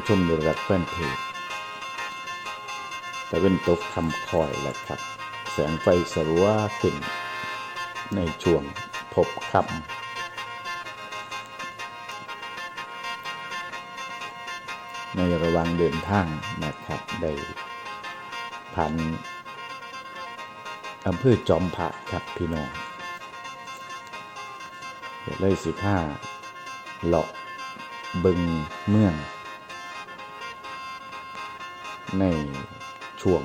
ผู้ชมในรักแฟนเพจแต่เป็นตกคำคอยแหละครับ แสงไฟสรัวขึ้น ในช่วงพบคำในระหว่างเดินทางนะครับได้ผ่านอำเภอจอมพระครับพี่น้องเดี๋ยวเลยสิผ้าเลาะบึงเมือง ในช่วง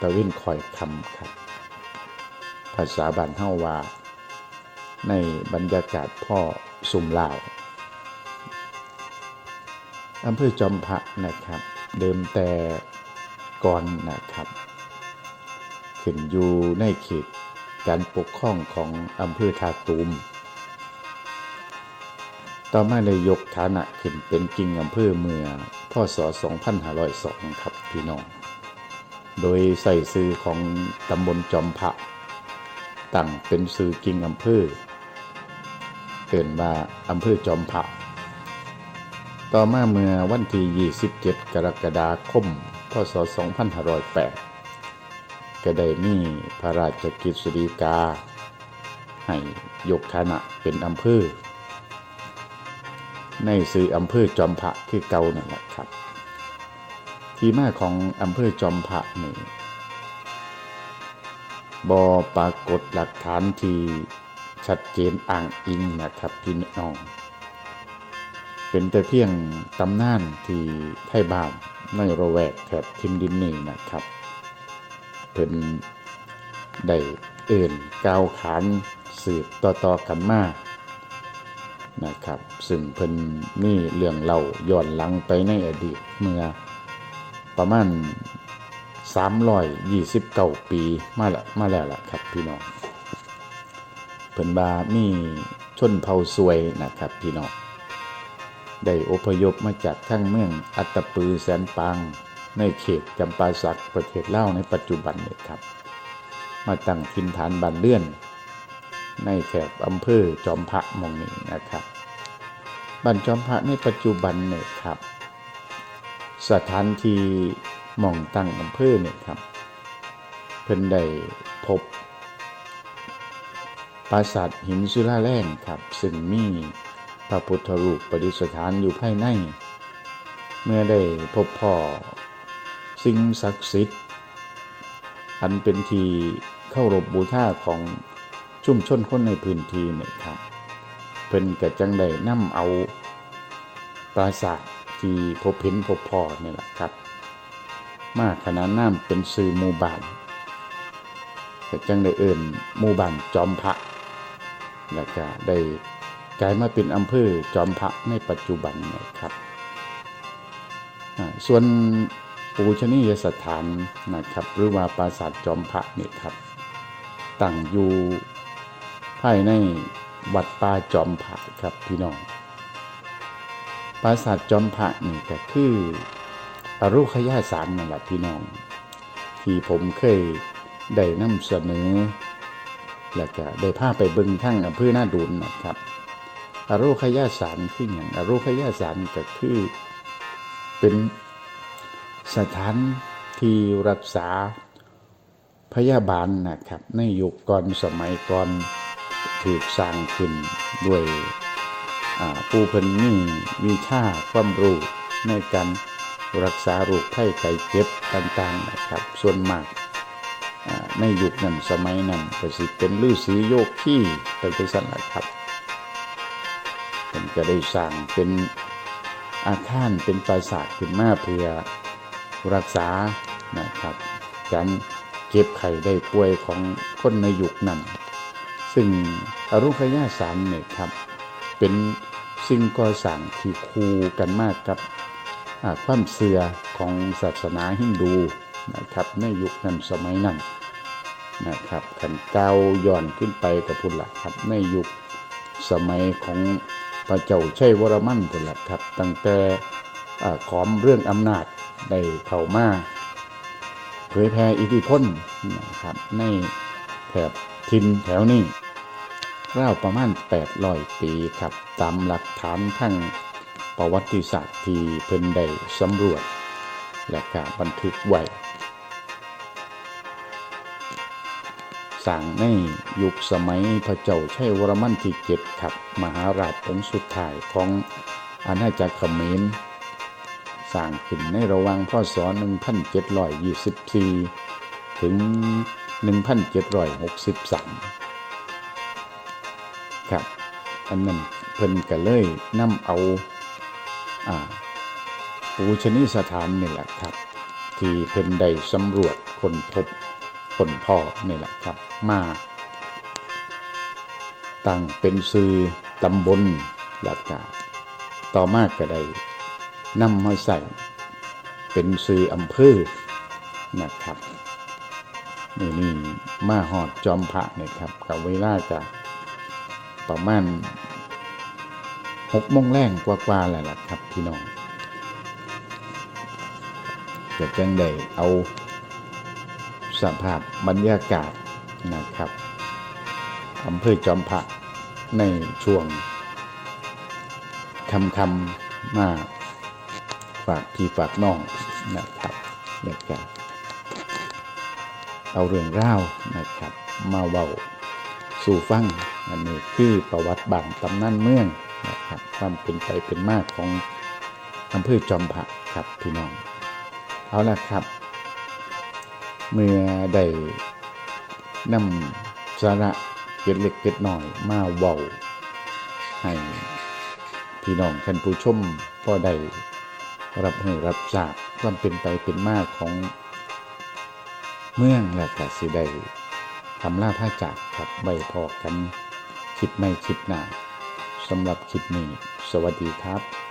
ตะเว้นคอยคำครับ ภาษาบ้านเฮาว่า ในบรรยากาศพ่อสุ่มลาวอำเภอจอมพระนะครับ เดิมแต่ก่อนนะครับ ขึ้นอยู่ในเขตการปกครองของอำเภอทาตูม ต่อมาเลยยกฐานะขึ้นเป็นกิ่งอำเภอเมื่อ พศ2502 ครับพี่น้อง โดยใส่ซื้อของตำบลจอมพระตั้งเป็นซื้อกิ่งอำเภอเกินว่าอำเภอจอมพระต่อมาเมื่อวันที่ 27 กรกฎาคม พศ 2508 ก็ได้มีพระราชกิจสฎีกา ให้ยกฐานะเป็นอำเภอ ในสื่ออำเภอจอมพระคือเก่านั่นแหละครับ ที่มาของอำเภอจอมพระนี่บอปรากฏหลักฐานที่ชัดเจนอ้างอิงนะครับพี่น้อง เป็นแต่เพียงตำนานที่ไทยบ้านในระแวกแถบทิมดินนี่นะครับเพิ่นได้เอื่นกาวขานสืบต่อๆกันมา นะครับ ซึ่งเพิ่นมีเรื่องเล่าย้อนหลังไปในอดีตเมื่อประมาณ329 ปีมาล้วมาแล้วล่ะครับพี่น้องเพิ่นบามีชนเผ่าซวยนะครับพี่น้องได้อพยพมาจากทั้งเมืองอัตตปือแสนปางในเขตจำปาสักประเทศเล่าในปัจจุบันเลยครับ มาตั้งถิ่นฐานบ้านเลื่อน ในแถบอำเภอจอมพระมองนี้นะครับบ้านจอมพระในปัจจุบันเนี่ยครับ สถานที่มองตั้งอำเภอเนี่ยครับ เพิ่นได้พบปราสาทหินศิลาแรงครับ ซึ่งมีพระพุทธรูปประดิษฐานอยู่ภายใน เมื่อได้พบพ่อสิ่งศักดิ์สิทธิ์ อันเป็นที่เข้ารบบูชาของ ชุมชนคนในพื้นที่เนี่ยครับ เพิ่นก็จังได้นำเอาปราสาทที่พบเห็นพบพอเนี่ยแหละครับ มาขนานน้ำเป็นสื่อหมู่บ้านก็จังได้เอิ่นหมู่บ้านจอมพระแล้วก็ได้กลายมาเป็นอำเภอจอมพระในปัจจุบันเนี่ยครับ ส่วนปูชนียสถานนะครับ หรือว่าปราสาทจอมพระเนี่ยครับตั้งอยู่ายในวัดป่าจอมพระครับพี่น้องปราสาทจอมพระนี่ก็คืออรุขยาสารนั่นแหละพี่น้อง ที่ผมเคยได้นำเสนอ แล้วก็ได้พาไปเบิ่งทั้งอำเภอหน้าดุนนะครับอรุขยาสารคืออย่างอรุขยาสารก็คือเป็นสถานที่รักษาพยาบาลนะครับ ในยุคก่อนสมัยก่อน ถูกสร้างขึ้นด้วยผู้เพิ่นมีวิชาความรู้ในการรักษาโรคไข้ไข้เจ็บต่างๆนะครับ ส่วนมากอ่าในยุคนั้นสมัยนั้นก็สิเป็นฤาษีโยกขี้ไปจังซั่นล่ะครับเพิ่นก็ได้สร้างเป็นอาคารเป็นปราสาทขึ้นมาเพื่อรักษานะครับการเก็บไข้ได้ป่วยของคนในยุคนั้น ซึ่งอรุณขยาสารเนี่ยครับ เป็นสิ่งก่อสร้างที่คู่กันมากกับความเสื่อของศาสนาฮินดูนะครับในยุคนั้นสมัยนั้นนะครับขันก้าวย้อนขึ้นไปกับพุ่นละครับ ในยุคสมัยของพระเจ้าชัยวรมันพุ่นละครับ ตั้งแต่ขอมเรื่องอำนาจได้เข้ามาเผยแผ่อิทธิพลนะครับในแถบทินแถวนี้ ราวประมาณ800ปีครับ ตามหลักฐานทั้งประวัติศาสตร์ที่เพิ่นได้สำรวจ และก็บันทึกไว้สร้างในยุคสมัยพระเจ้าชัยวรมันที่เจ็ดครับ มหาราชองค์สุดท้ายของอาณาจักรเขมรสร้างขึ้นในระหว่างพศ1724 ถึง 1763 ครับ อันนั้นเพิ่นก็เลยนำเอาอ่าปูชนีสถานนี่แหละครับ ที่เพิ่นได้สำรวจคนพบคนพ่อนี่แหละครับ มาตั้งเป็นซื้อตำบลแล้วก็ต่อมาก็ได้นำมาใส่ เป็นซื้ออำเภอนะครับนี่นี่มาหอดจอมพระเนี่ยครับกับเวลาจะ ประมาณหกโมงแรงกว่าๆแหละล่ะครับพี่น้องจะจังได้เอาสภาพบรรยากาศนะครับอำเภอจอมพระในช่วงคำคำมาฝากพี่ฝากน้องนะครับแล้วก็เอาเรื่องเล่าวนะครับ มาเว้า สู่ฟังอันนี้คือประวัติบางตำนานเมืองนะครับความเป็นไปเป็นมากของอำเภอจอมพระครับพี่น้อง เอาละครับ เมื่อได้นำสาระเก็ดเล็กเก็ดหน่อยมาเว้าให้พี่น้องท่านผู้ชมพอได้รับให้รับทราบความเป็นไปเป็นมากของเมืองและกสิได้ ทำล่าผ้าจากครับไว้พอกันคลิปไม่คลิปหน้าสำหรับคลิปนี้ สวัสดีครับ